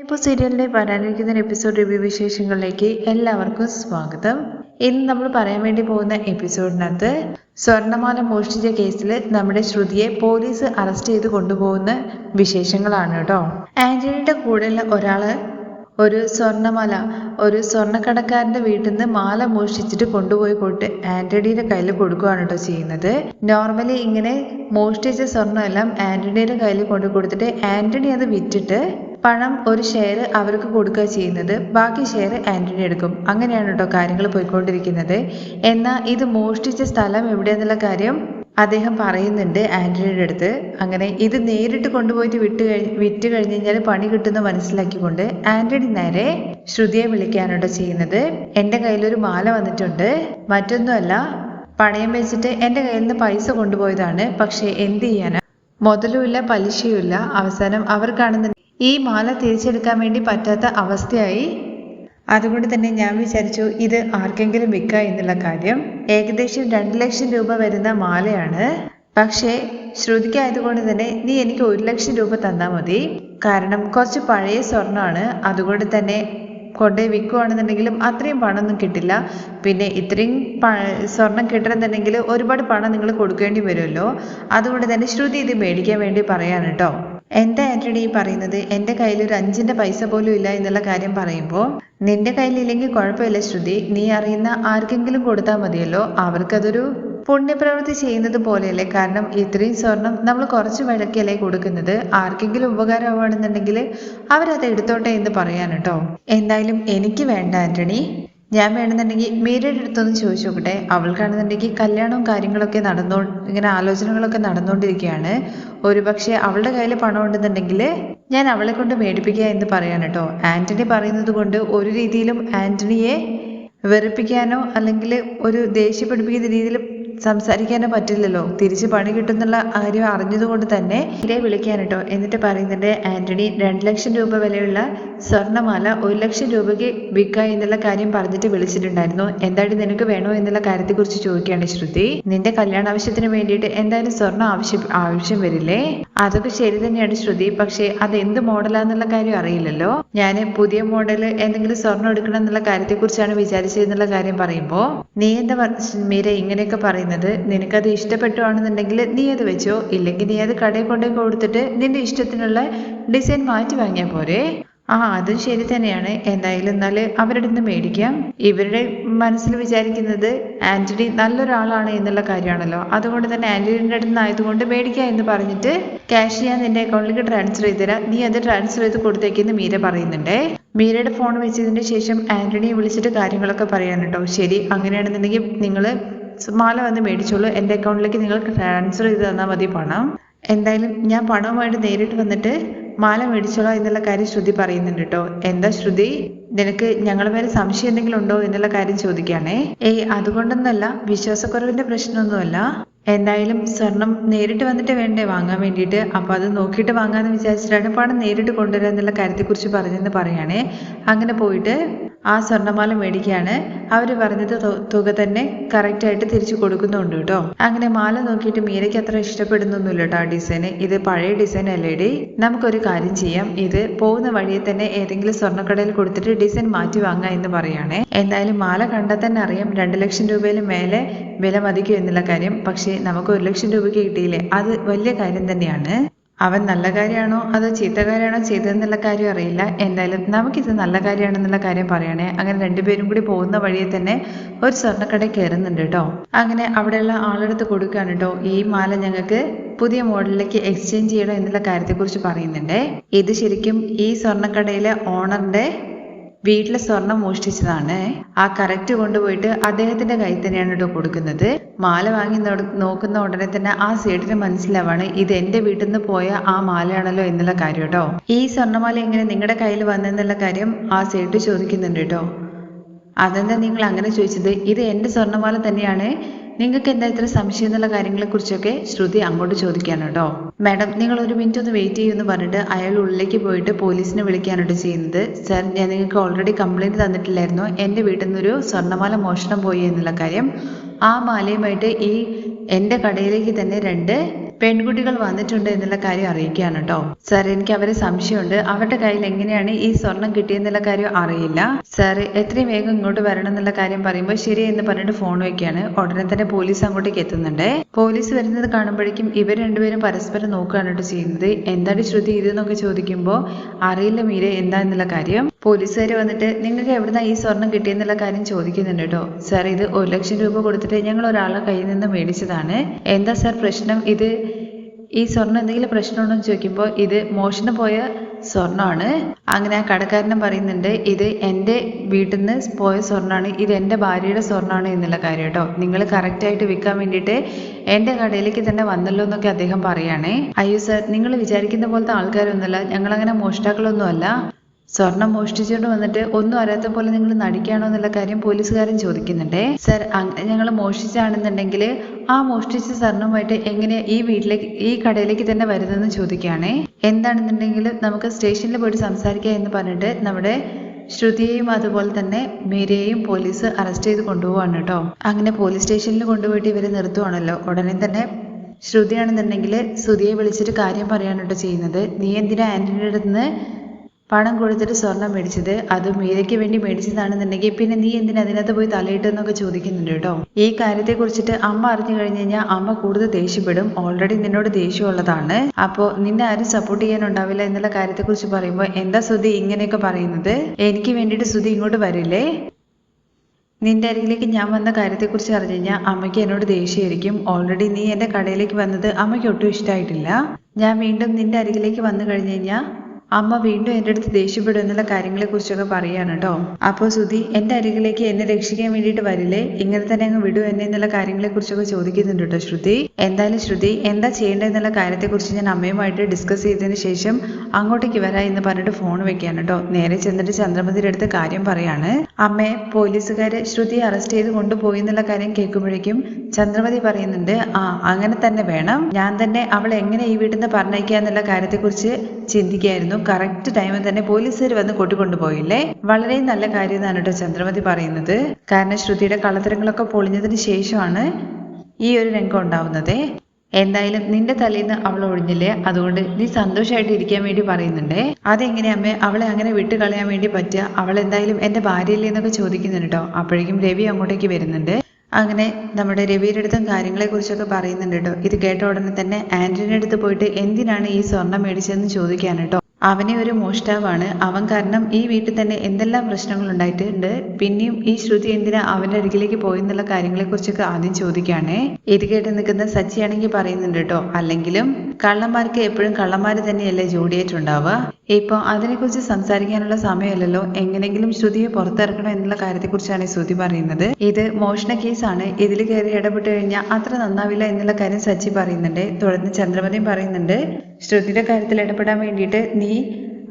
ഇപ്പോൾ സീരിയലിന്റെ വരാനിരിക്കുന്ന എപ്പിസോഡ് റിവ്യൂ വിശേഷങ്ങളിലേക്ക് എല്ലാവർക്കും സ്വാഗതം. ഇന്ന് നമ്മൾ പറയാൻ വേണ്ടി പോകുന്ന എപ്പിസോഡിനകത്ത് സ്വർണമാല മോഷ്ടിച്ച കേസിൽ നമ്മുടെ ശ്രുതിയെ പോലീസ് അറസ്റ്റ് ചെയ്ത് കൊണ്ടുപോകുന്ന വിശേഷങ്ങളാണ് കേട്ടോ. ആന്റണിയുടെ കൂടെയുള്ള ഒരാൾ ഒരു സ്വർണമാല ഒരു സ്വർണക്കടക്കാരന്റെ വീട്ടിൽ നിന്ന് മാല മോഷ്ടിച്ചിട്ട് കൊണ്ടുപോയി കൊടുത്ത് ആന്റണിയുടെ കയ്യിൽ കൊടുക്കുകയാണ് കേട്ടോ ചെയ്യുന്നത്. നോർമലി ഇങ്ങനെ മോഷ്ടിച്ച സ്വർണമെല്ലാം ആന്റണിയുടെ കയ്യിൽ കൊണ്ടു കൊടുത്തിട്ട് ആന്റണി അത് വിറ്റിട്ട് പണം ഒരു ഷെയർ അവർക്ക് കൊടുക്കുക ചെയ്യുന്നത്. ബാക്കി ഷെയർ ആന്റണി എടുക്കും. അങ്ങനെയാണ് കേട്ടോ കാര്യങ്ങൾ പോയിക്കൊണ്ടിരിക്കുന്നത്. എന്നാൽ ഇത് മോഷ്ടിച്ച സ്ഥലം എവിടെയെന്നുള്ള കാര്യം അദ്ദേഹം പറയുന്നുണ്ട് ആന്റണിയുടെ അടുത്ത്. അങ്ങനെ ഇത് നേരിട്ട് കൊണ്ടുപോയിട്ട് വിട്ട് കഴി വിറ്റ് കഴിഞ്ഞ് കഴിഞ്ഞാൽ പണി കിട്ടുന്ന മനസ്സിലാക്കിക്കൊണ്ട് ആന്റണി നേരെ ശ്രുതിയെ വിളിക്കാനുണ്ടോ ചെയ്യുന്നത്. എന്റെ കയ്യിലൊരു മാല വന്നിട്ടുണ്ട്. മറ്റൊന്നുമല്ല പണയം വെച്ചിട്ട് എന്റെ കയ്യിൽ നിന്ന് പൈസ കൊണ്ടുപോയതാണ്. പക്ഷേ എന്ത് ചെയ്യാനാ? മുതലുമില്ല പലിശയുമില്ല. അവസാനം അവർ കാണുന്ന ഈ മാല തിരിച്ചെടുക്കാൻ വേണ്ടി പറ്റാത്ത അവസ്ഥയായി. അതുകൊണ്ട് തന്നെ ഞാൻ വിചാരിച്ചു ഇത് ആർക്കെങ്കിലും വിൽക്കാം എന്നുള്ള കാര്യം. ഏകദേശം രണ്ട് ലക്ഷം രൂപ വരുന്ന മാലയാണ്. പക്ഷേ ശ്രുതിക്കായതുകൊണ്ട് തന്നെ നീ എനിക്ക് ഒരു ലക്ഷം രൂപ തന്നാൽ മതി. കാരണം കുറച്ച് പഴയ സ്വർണമാണ്. അതുകൊണ്ട് തന്നെ കൊണ്ടുപോയി വിൽക്കുകയാണെന്നുണ്ടെങ്കിലും അത്രയും പണമൊന്നും കിട്ടില്ല. പിന്നെ ഇത്രയും സ്വർണം കിട്ടണമെന്നുണ്ടെങ്കിൽ ഒരുപാട് പണം നിങ്ങൾ കൊടുക്കേണ്ടി വരുമല്ലോ. അതുകൊണ്ട് തന്നെ ശ്രുതി ഇത് മേടിക്കാൻ വേണ്ടി പറയാണ് കേട്ടോ എന്താ ആന്റണി പറയുന്നത്? എന്റെ കയ്യിൽ ഒരു അഞ്ചിന്റെ പൈസ പോലും ഇല്ല എന്നുള്ള കാര്യം പറയുമ്പോൾ നിന്റെ കയ്യിലില്ലെങ്കിൽ കുഴപ്പമില്ല ശ്രുതി. നീ അറിയുന്ന ആർക്കെങ്കിലും കൊടുത്താൽ മതിയല്ലോ. അവർക്കതൊരു പുണ്യപ്രവൃത്തി ചെയ്യുന്നത് പോലെയല്ലേ? കാരണം ഇത്രയും സ്വർണം നമ്മൾ കുറച്ച് വിലക്കല്ലേ കൊടുക്കുന്നത്. ആർക്കെങ്കിലും ഉപകാരമാണെന്നുണ്ടെങ്കിൽ അവരത് എടുത്തോട്ടെ എന്ന് പറയാൻ കേട്ടോ. എന്തായാലും എനിക്ക് വേണ്ട ആന്റണി. ഞാൻ വേണമെന്നുണ്ടെങ്കിൽ മീരയുടെ അടുത്തൊന്ന് ചോദിച്ചു നോക്കട്ടെ. അവൾക്കാണെന്നുണ്ടെങ്കിൽ കല്യാണവും കാര്യങ്ങളൊക്കെ നടന്നോ ഇങ്ങനെ ആലോചനകളൊക്കെ നടന്നുകൊണ്ടിരിക്കുകയാണ് ഒരുപക്ഷെ അവളുടെ കയ്യിൽ പണം ഉണ്ടെന്നുണ്ടെങ്കിൽ ഞാൻ അവളെ കൊണ്ട് മേടിപ്പിക്കുക എന്ന് പറയാൻ കേട്ടോ. ആന്റണി പറയുന്നത് കൊണ്ട് ഒരു രീതിയിലും ആന്റണിയെ വെറുപ്പിക്കാനോ അല്ലെങ്കിൽ ഒരു ദേഷ്യപ്പെടുപ്പിക്കുന്ന രീതിയിൽ സംസാരിക്കാനോ പറ്റില്ലല്ലോ. തിരിച്ച് പണി കിട്ടുന്നുള്ള കാര്യം അറിഞ്ഞതുകൊണ്ട് തന്നെ ഇരെ വിളിക്കാൻ കേട്ടോ എന്നിട്ട് പറയുന്നുണ്ട് ആന്റണി രണ്ട് ലക്ഷം രൂപ വിലയുള്ള സ്വർണമാല ഒരു ലക്ഷം രൂപയ്ക്ക് വിൽക്കുക എന്നുള്ള കാര്യം പറഞ്ഞിട്ട് വിളിച്ചിട്ടുണ്ടായിരുന്നു. എന്തായാലും നിനക്ക് വേണോ എന്നുള്ള കാര്യത്തെക്കുറിച്ച് ചോദിക്കുകയാണ് ശ്രുതി. നിന്റെ കല്യാണ ആവശ്യത്തിന് വേണ്ടിയിട്ട് എന്തായാലും സ്വർണം ആവശ്യം ആവശ്യം വരില്ലേ? അതൊക്കെ ശരി തന്നെയാണ് ശ്രുതി. പക്ഷേ അത് എന്ത് മോഡലാന്നുള്ള കാര്യം അറിയില്ലല്ലോ. ഞാൻ പുതിയ മോഡൽ എന്തെങ്കിലും സ്വർണം എടുക്കണം എന്നുള്ള കാര്യത്തെക്കുറിച്ചാണ് വിചാരിച്ചതെന്നുള്ള കാര്യം പറയുമ്പോൾ നീ എന്താ മീര ഇങ്ങനെയൊക്കെ പറയുന്നത് നിനക്കത് ഇഷ്ടപ്പെട്ടുവാണെന്നുണ്ടെങ്കിൽ നീ അത് വെച്ചോ ഇല്ലെങ്കിൽ നീ അത് കടയിൽ കൊണ്ടുപോയി കൊടുത്തിട്ട് നിന്റെ ഇഷ്ടത്തിനുള്ള ഡിസൈൻ മാറ്റി വാങ്ങിയാൽ പോരെ. ആ അതും ശരി തന്നെയാണ്. എന്തായാലും എന്നാൽ അവരുടെ നിന്ന് മേടിക്കാം. ഇവരുടെ മനസ്സിൽ വിചാരിക്കുന്നത് ആന്റണി നല്ലൊരാളാണ് എന്നുള്ള കാര്യമാണല്ലോ. അതുകൊണ്ട് തന്നെ ആന്റണിയുടെ അടുത്ത് നിന്ന് ആയതുകൊണ്ട് മേടിക്കാം എന്ന് പറഞ്ഞിട്ട് ക്യാഷ് ഞാൻ നിന്റെ അക്കൗണ്ടിലേക്ക് ട്രാൻസ്ഫർ ചെയ്ത് തരാം. നീ അത് ട്രാൻസ്ഫർ ചെയ്ത് കൊടുത്തേക്കെന്ന് മീര പറയുന്നുണ്ടേ. മീരയുടെ ഫോൺ വെച്ചതിന് ശേഷം ആന്റണിയെ വിളിച്ചിട്ട് കാര്യങ്ങളൊക്കെ പറയാൻ കേട്ടോ. ശരി അങ്ങനെയാണെന്നുണ്ടെങ്കിൽ നിങ്ങൾ മാല വന്ന് മേടിച്ചോളൂ. എന്റെ അക്കൗണ്ടിലേക്ക് നിങ്ങൾ ട്രാൻസ്ഫർ ചെയ്ത് തന്നാൽ മതി പണം. എന്തായാലും ഞാൻ പണവുമായിട്ട് നേരിട്ട് വന്നിട്ട് മാല മേടിച്ചോളാം എന്നുള്ള കാര്യം ശ്രുതി പറയുന്നുണ്ട് കേട്ടോ. എന്താ ശ്രുതി? നിനക്ക് ഞങ്ങൾ മേലെ സംശയം എന്തെങ്കിലും ഉണ്ടോ എന്നുള്ള കാര്യം ചോദിക്കുകയാണേ. ഏയ് അതുകൊണ്ടൊന്നല്ല വിശ്വാസക്കുറവിന്റെ പ്രശ്നമൊന്നുമല്ല. എന്തായാലും സ്വർണം നേരിട്ട് വന്നിട്ട് വേണ്ടേ വാങ്ങാൻ വേണ്ടിയിട്ട്? അപ്പോൾ അത് നോക്കിയിട്ട് വാങ്ങാമെന്ന് വിചാരിച്ചിട്ടാണ് പണം നേരിട്ട് കൊണ്ടുവരാന്നുള്ള കാര്യത്തെക്കുറിച്ച് പറഞ്ഞെന്ന് പറയുകയാണേ. അങ്ങനെ പോയിട്ട് ആ സ്വർണമാല മേടിക്കുകയാണ് അവർ പറഞ്ഞത് തുക തന്നെ കറക്റ്റായിട്ട് തിരിച്ചു കൊടുക്കുന്നുണ്ട് കേട്ടോ. അങ്ങനെ മാല നോക്കിയിട്ട് മീരയ്ക്ക് അത്ര ഇഷ്ടപ്പെടുന്നൊന്നുമില്ല കേട്ടോ ആ ഡിസൈന് ഇത് പഴയ ഡിസൈൻ അല്ലേടി? നമുക്കൊരു കാര്യം ചെയ്യാം. ഇത് പോകുന്ന വഴിയെ തന്നെ ഏതെങ്കിലും സ്വർണക്കടയിൽ കൊടുത്തിട്ട് ഡിസൈൻ മാറ്റി വാങ്ങാം എന്ന് പറയുകയാണേ എന്തായാലും മാല കണ്ടാൽ തന്നെ അറിയാം. രണ്ട് ലക്ഷം രൂപയിൽ മേലെ വില മതിക്കും എന്നുള്ള കാര്യം. പക്ഷേ നമുക്ക് ഒരു ലക്ഷം രൂപയ്ക്ക് കിട്ടിയില്ലേ? അത് വലിയ കാര്യം തന്നെയാണ്. അവൻ നല്ല കാര്യമാണോ? അതോ ചീത്ത കാര്യമാണോ ചെയ്തതെന്നുള്ള കാര്യം അറിയില്ല. എന്തായാലും നമുക്കിത് നല്ല കാര്യമാണെന്നുള്ള കാര്യം പറയണേ. അങ്ങനെ രണ്ടുപേരും കൂടി പോകുന്ന വഴിയെ തന്നെ ഒരു സ്വർണക്കട കയറുന്നുണ്ട് കേട്ടോ. അങ്ങനെ അവിടെയുള്ള ആളെടുത്ത് കൊടുക്കുകയാണ് കേട്ടോ. ഈ മാല ഞങ്ങൾക്ക് പുതിയ മോഡലിലേക്ക് എക്സ്ചേഞ്ച് ചെയ്യണം എന്നുള്ള കാര്യത്തെക്കുറിച്ച് പറയുന്നുണ്ട്. ഇത് ശരിക്കും ഈ സ്വർണക്കടയിലെ ഓണറിന്റെ വീട്ടിലെ സ്വർണം മോഷ്ടിച്ചതാണ്. ആ കറക്റ്റ് കൊണ്ടുപോയിട്ട് അദ്ദേഹത്തിന്റെ കയ്യിൽ തന്നെയാണ് കേട്ടോ കൊടുക്കുന്നത്. മാല വാങ്ങി നോക്കുന്ന ഉടനെ തന്നെ ആ സേട്ടിന് മനസ്സിലാവാണ് ഇത് എന്റെ വീട്ടിൽ നിന്ന് പോയ ആ മാലയാണല്ലോ എന്നുള്ള കാര്യം കേട്ടോ ഈ സ്വർണമാല എങ്ങനെ നിങ്ങളുടെ കയ്യിൽ വന്നെന്നുള്ള കാര്യം ആ സേട്ട് ചോദിക്കുന്നുണ്ട് കേട്ടോ അതെന്താ നിങ്ങൾ അങ്ങനെ ചോദിച്ചത്? ഇത് എന്റെ സ്വർണമാല തന്നെയാണ്. നിങ്ങൾക്ക് എന്താ ഇത്ര സംശയം എന്നുള്ള കാര്യങ്ങളെക്കുറിച്ചൊക്കെ ശ്രുതി അങ്ങോട്ട് ചോദിക്കാണ് കേട്ടോ. മാഡം നിങ്ങൾ ഒരു മിനിറ്റ് ഒന്ന് വെയിറ്റ് ചെയ്യുമെന്ന് പറഞ്ഞിട്ട് അയാൾ ഉള്ളിലേക്ക് പോയിട്ട് പോലീസിനെ വിളിക്കാനായിട്ട് ചെയ്യുന്നത്. സർ ഞാൻ നിങ്ങൾക്ക് ഓൾറെഡി കംപ്ലൈന്റ് തന്നിട്ടില്ലായിരുന്നു. എന്റെ വീട്ടിൽ നിന്നൊരു സ്വർണമാല മോഷണം പോയി എന്നുള്ള കാര്യം. ആ മാലയുമായിട്ട് ഈ എന്റെ കടയിലേക്ക് തന്നെ രണ്ട് പെൺകുട്ടികൾ വന്നിട്ടുണ്ട് എന്നുള്ള കാര്യം അറിയിക്കുകയാണ് കേട്ടോ. സാർ എനിക്ക് അവരെ സംശയമുണ്ട്. അവരുടെ കയ്യിൽ എങ്ങനെയാണ് ഈ സ്വർണം കിട്ടിയെന്നുള്ള കാര്യം അറിയില്ല. സാർ എത്രയും വേഗം ഇങ്ങോട്ട് വരണം എന്നുള്ള കാര്യം പറയുമ്പോൾ ശരി എന്ന് പറഞ്ഞിട്ട് ഫോൺ വെക്കുകയാണ്. ഉടനെ തന്നെ പോലീസ് അങ്ങോട്ടേക്ക് എത്തുന്നുണ്ട്. പോലീസ് വരുന്നത് കാണുമ്പോഴേക്കും ഇവർ രണ്ടുപേരും പരസ്പരം നോക്കുകയാണ് കേട്ടോ ചെയ്യുന്നത്. എന്താണ് ശ്രുതി ഇതെന്നൊക്കെ ചോദിക്കുമ്പോൾ അറിയില്ല മീര എന്താ എന്നുള്ള കാര്യം. പോലീസുകാർ വന്നിട്ട് നിങ്ങൾക്ക് എവിടുന്ന ഈ സ്വർണം കിട്ടിയെന്നുള്ള കാര്യം ചോദിക്കുന്നുണ്ട് കേട്ടോ. സാർ ഇത് ഒരു ലക്ഷം രൂപ കൊടുത്തിട്ട് ഞങ്ങൾ ഒരാളുടെ കയ്യിൽ നിന്ന് മേടിച്ചതാണ്. എന്താ സാർ പ്രശ്നം? ഇത് ഈ സ്വർണം എന്തെങ്കിലും പ്രശ്നമുണ്ടോ എന്ന് ചോദിക്കുമ്പോൾ ഇത് മോഷണം പോയ സ്വർണമാണ് അങ്ങനെ ആ കടക്കാരനും പറയുന്നുണ്ട് ഇത് എന്റെ വീട്ടിൽ നിന്ന് പോയ സ്വർണമാണ് ഇത് എന്റെ ഭാര്യയുടെ സ്വർണമാണ് എന്നുള്ള കാര്യം കേട്ടോ. നിങ്ങൾ കറക്റ്റായിട്ട് വിൽക്കാൻ വേണ്ടിയിട്ട് എന്റെ കടയിലേക്ക് തന്നെ വന്നല്ലോ എന്നൊക്കെ അദ്ദേഹം പറയുകയാണേ അയ്യോ സർ നിങ്ങൾ വിചാരിക്കുന്ന പോലത്തെ ആൾക്കാരൊന്നുമല്ല ഞങ്ങളങ്ങനെ മോഷ്ടാക്കളൊന്നുമല്ല സ്വർണം മോഷ്ടിച്ചുകൊണ്ട് വന്നിട്ട് ഒന്നും അറിയാത്ത പോലെ നിങ്ങൾ നടിക്കുകയാണോ എന്നുള്ള കാര്യം പോലീസുകാരൻ ചോദിക്കുന്നുണ്ടേ. സർ ഞങ്ങൾ മോഷ്ടിച്ചാണെന്നുണ്ടെങ്കിൽ ആ മോഷ്ടിച്ച സ്വർണവുമായിട്ട് എങ്ങനെ ഈ വീട്ടിലേക്ക് ഈ കടയിലേക്ക് തന്നെ വരുന്നതെന്ന് ചോദിക്കുകയാണേ. എന്താണെന്നുണ്ടെങ്കിൽ നമുക്ക് സ്റ്റേഷനിൽ പോയിട്ട് സംസാരിക്കാം എന്ന് പറഞ്ഞിട്ട് നമ്മുടെ ശ്രുതിയെയും അതുപോലെ തന്നെ മീരയെയും പോലീസ് അറസ്റ്റ് ചെയ്ത് കൊണ്ടുപോവാണ് കേട്ടോ. അങ്ങനെ പോലീസ് സ്റ്റേഷനിൽ കൊണ്ടുപോയിട്ട് ഇവരെ നിർത്തുവാണല്ലോ. ഉടനെ തന്നെ ശ്രുതിയാണെന്നുണ്ടെങ്കിൽ ശ്രുതിയെ വിളിച്ചിട്ട് കാര്യം പറയാനോട്ടോ ചെയ്യുന്നത്. നീ എന്തിനാ ആന്റണിയുടെ അടുത്ത് പണം കൊടുത്തിട്ട് സ്വർണം മേടിച്ചത് അത് മീരയ്ക്ക് വേണ്ടി മേടിച്ചതാണെന്നുണ്ടെങ്കിൽ പിന്നെ നീ എന്തിനാ അതിനകത്ത് പോയി തലയിട്ടെന്നൊക്കെ ചോദിക്കുന്നുണ്ട് കേട്ടോ. ഈ കാര്യത്തെ കുറിച്ചിട്ട് അമ്മ അറിഞ്ഞു കഴിഞ്ഞു കഴിഞ്ഞാൽ അമ്മ കൂടുതൽ ദേഷ്യപ്പെടും. ഓൾറെഡി നിന്നോട് ദേഷ്യമുള്ളതാണ്. അപ്പോ നിന്നെ ആരും സപ്പോർട്ട് ചെയ്യാനുണ്ടാവില്ല എന്നുള്ള കാര്യത്തെക്കുറിച്ച് പറയുമ്പോൾ എന്താ സുധി ഇങ്ങനെയൊക്കെ പറയുന്നത്? എനിക്ക് വേണ്ടിയിട്ട് സുധി ഇങ്ങോട്ട് വരില്ലേ? നിന്റെ അരികിലേക്ക് ഞാൻ വന്ന കാര്യത്തെക്കുറിച്ച് അറിഞ്ഞു കഴിഞ്ഞാൽ അമ്മയ്ക്ക് എന്നോട് ദേഷ്യമായിരിക്കും. ഓൾറെഡി നീ എന്റെ കടയിലേക്ക് വന്നത് അമ്മയ്ക്ക് ഒട്ടും ഇഷ്ടമായിട്ടില്ല ഞാൻ വീണ്ടും നിന്റെ അരികിലേക്ക് വന്നു കഴിഞ്ഞു കഴിഞ്ഞാൽ അമ്മ വീണ്ടും എന്റെ അടുത്ത് ദേഷ്യപ്പെടും എന്നുള്ള കാര്യങ്ങളെക്കുറിച്ചൊക്കെ പറയാണ് കേട്ടോ. അപ്പോൾ സുധി എന്റെ അരികിലേക്ക് എന്നെ രക്ഷിക്കാൻ വേണ്ടിയിട്ട് വരില്ലേ? ഇങ്ങനെ തന്നെ അങ്ങ് വിടൂ എന്നെ എന്നുള്ള കാര്യങ്ങളെക്കുറിച്ചൊക്കെ ചോദിക്കുന്നുണ്ട് കേട്ടോ ശ്രുതി. എന്തായാലും ശ്രുതി എന്താ ചെയ്യേണ്ടതെന്നുള്ള കാര്യത്തെക്കുറിച്ച് ഞാൻ അമ്മയുമായിട്ട് ഡിസ്കസ് ചെയ്തതിന് ശേഷം അങ്ങോട്ടേക്ക് വരാം എന്ന് പറഞ്ഞിട്ട് ഫോൺ വെക്കാണ് കേട്ടോ. നേരെ ചെന്നിട്ട് ചന്ദ്രമതിയുടെ അടുത്ത് കാര്യം പറയാണ്. അമ്മയെ പോലീസുകാരെ ശ്രുതിയെ അറസ്റ്റ് ചെയ്ത് കൊണ്ടുപോയി എന്നുള്ള കാര്യം കേൾക്കുമ്പോഴേക്കും ചന്ദ്രമതി പറയുന്നുണ്ട് ആ അങ്ങനെ തന്നെ വേണം. ഞാൻ തന്നെ അവൾ എങ്ങനെ ഈ വീട്ടിൽ നിന്ന് പറഞ്ഞയക്കുക എന്നുള്ള കാര്യത്തെക്കുറിച്ച് ചിന്തിക്കുകയായിരുന്നു. കറക്റ്റ് ടൈമിൽ തന്നെ പോലീസുകാർ വന്ന് കൊണ്ടുകൊണ്ടുപോയില്ലേ വളരെ നല്ല കാര്യം എന്നാണ് കേട്ടോ ചന്ദ്രമതി പറയുന്നത്. കാരണം ശ്രുതിയുടെ കളത്തരങ്ങളൊക്കെ പൊളിഞ്ഞതിന് ശേഷമാണ് ഈ ഒരു രംഗം ഉണ്ടാവുന്നത്. എന്തായാലും നിന്റെ തലയിൽ നിന്ന് അവൾ ഒഴിഞ്ഞില്ലേ? അതുകൊണ്ട് നീ സന്തോഷമായിട്ട് ഇരിക്കാൻ വേണ്ടി പറയുന്നുണ്ടേ. അതെങ്ങനെ അവളെ അങ്ങനെ വിട്ട് കളയാൻ വേണ്ടി പറ്റുക? അവൾ എന്തായാലും എന്റെ ഭാര്യയില്ലേ എന്നൊക്കെ ചോദിക്കുന്നുണ്ട് കേട്ടോ. അപ്പോഴേക്കും രവി അങ്ങോട്ടേക്ക് വരുന്നുണ്ട്. അങ്ങനെ നമ്മുടെ രവിയുടെ അടുത്തും കാര്യങ്ങളെക്കുറിച്ചൊക്കെ പറയുന്നുണ്ട് കേട്ടോ. ഇത് കേട്ട ഉടനെ തന്നെ ആന്റണിയുടെ അടുത്ത് പോയിട്ട് എന്തിനാണ് ഈ സ്വർണം മേടിച്ചതെന്ന് ചോദിക്കാൻ കേട്ടോ. അവനെ ഒരു മോഷ്ടാവാണ്. അവൻ കാരണം ഈ വീട്ടിൽ തന്നെ എന്തെല്ലാം പ്രശ്നങ്ങൾ ഉണ്ടായിട്ടുണ്ട്. പിന്നെയും ഈ ശ്രുതി എന്തിനാ അവന്റെ അരികിലേക്ക് പോയെന്നുള്ള കാര്യങ്ങളെക്കുറിച്ചൊക്കെ ആദ്യം ചോദിക്കുകയാണേ. ഇത് കേട്ട് നിൽക്കുന്ന സച്ചിയാണെങ്കിൽ പറയുന്നുണ്ട് കേട്ടോ. അല്ലെങ്കിലും കള്ളന്മാർക്ക് എപ്പോഴും കള്ളന്മാർ തന്നെയല്ലേ ജോഡിയായിട്ടുണ്ടാവുക? ഇപ്പോൾ അതിനെക്കുറിച്ച് സംസാരിക്കാനുള്ള സമയമല്ലല്ലോ. എങ്ങനെങ്കിലും ശ്രുതിയെ പുറത്തിറക്കണം എന്നുള്ള കാര്യത്തെക്കുറിച്ചാണ് കുറിച്ചാണ് ശ്രുതി പറയുന്നത്. ഇത് മോഷണ കേസാണ്. ഇതിൽ കയറി ഇടപെട്ട് കഴിഞ്ഞാൽ അത്ര നന്നാവില്ല എന്നുള്ള കാര്യം സച്ചി പറയുന്നുണ്ട്. തുടർന്ന് ചന്ദ്രമതിയും പറയുന്നുണ്ട്. ശ്രുതിയുടെ കാര്യത്തിൽ ഇടപെടാൻ വേണ്ടിയിട്ട് നീ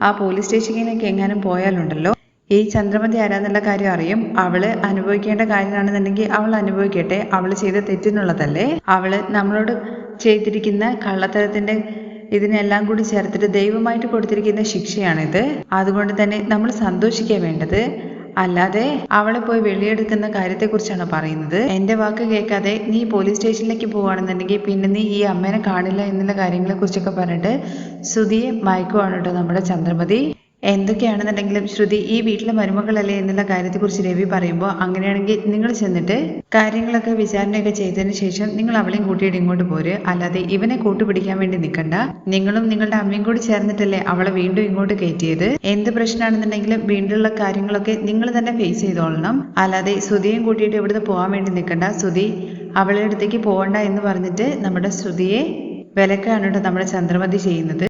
ആ പോലീസ് സ്റ്റേഷനിലേക്ക് എങ്ങാനും പോയാലുണ്ടല്ലോ. ഈ ചന്ദ്രമതി ആരാന്നുള്ള കാര്യം അറിയും. അവൾ അനുഭവിക്കേണ്ട കാര്യമാണെന്നുണ്ടെങ്കിൽ അവൾ അനുഭവിക്കട്ടെ. അവൾ ചെയ്ത തെറ്റിനുള്ളതല്ലേ അവൾ നമ്മളോട് ചെയ്തിരിക്കുന്ന കള്ളത്തരത്തിന്റെ ഇതിനെല്ലാം കൂടി ചേർത്തിട്ട് ദൈവമായിട്ട് കൊടുത്തിരിക്കുന്ന ശിക്ഷയാണിത്. അതുകൊണ്ട് തന്നെ നമ്മൾ സന്തോഷിക്കാൻ വേണ്ടത്. അല്ലാതെ അവളെ പോയി വെളിയെടുക്കുന്ന കാര്യത്തെക്കുറിച്ചാണ് പറയുന്നത്. എന്റെ വാക്ക് കേൾക്കാതെ നീ പോലീസ് സ്റ്റേഷനിലേക്ക് പോവുകയാണെന്നുണ്ടെങ്കിൽ പിന്നെ നീ ഈ അമ്മേനെ കാണില്ല എന്നുള്ള കാര്യങ്ങളെ കുറിച്ചൊക്കെ പറഞ്ഞിട്ട് സുതിയെ മയക്കുവാണ് കേട്ടോ നമ്മുടെ ചന്ദ്രമതി എന്തൊക്കെയാണെന്നുണ്ടെങ്കിലും ശ്രുതി ഈ വീട്ടിലെ മരുമകളല്ലേ എന്നുള്ള കാര്യത്തെക്കുറിച്ച് രവി പറയുമ്പോൾ അങ്ങനെയാണെങ്കിൽ നിങ്ങൾ ചെന്നിട്ട് കാര്യങ്ങളൊക്കെ വിചാരണയൊക്കെ ചെയ്തതിന് ശേഷം നിങ്ങൾ അവളെയും കൂട്ടിയിട്ട് ഇങ്ങോട്ട് പോര്. അല്ലാതെ ഇവനെ കൂട്ടുപിടിക്കാൻ വേണ്ടി നിൽക്കണ്ട. നിങ്ങളും നിങ്ങളുടെ അമ്മയും കൂടി ചേർന്നിട്ടല്ലേ അവളെ വീണ്ടും ഇങ്ങോട്ട് കയറ്റിയത്. എന്ത് പ്രശ്നമാണെന്നുണ്ടെങ്കിലും വീണ്ടുള്ള കാര്യങ്ങളൊക്കെ നിങ്ങൾ തന്നെ ഫേസ് ചെയ്തോളണം. അല്ലാതെ ശ്രുതിയും കൂട്ടിയിട്ട് ഇവിടുന്ന് പോകാൻ വേണ്ടി നിൽക്കണ്ട. ശ്രുതി അവളുടെ അടുത്തേക്ക് പോകണ്ട എന്ന് പറഞ്ഞിട്ട് നമ്മുടെ ശ്രുതിയെ വിലക്കാണ് കേട്ടോ നമ്മുടെ ചന്ദ്രമതി ചെയ്യുന്നത്.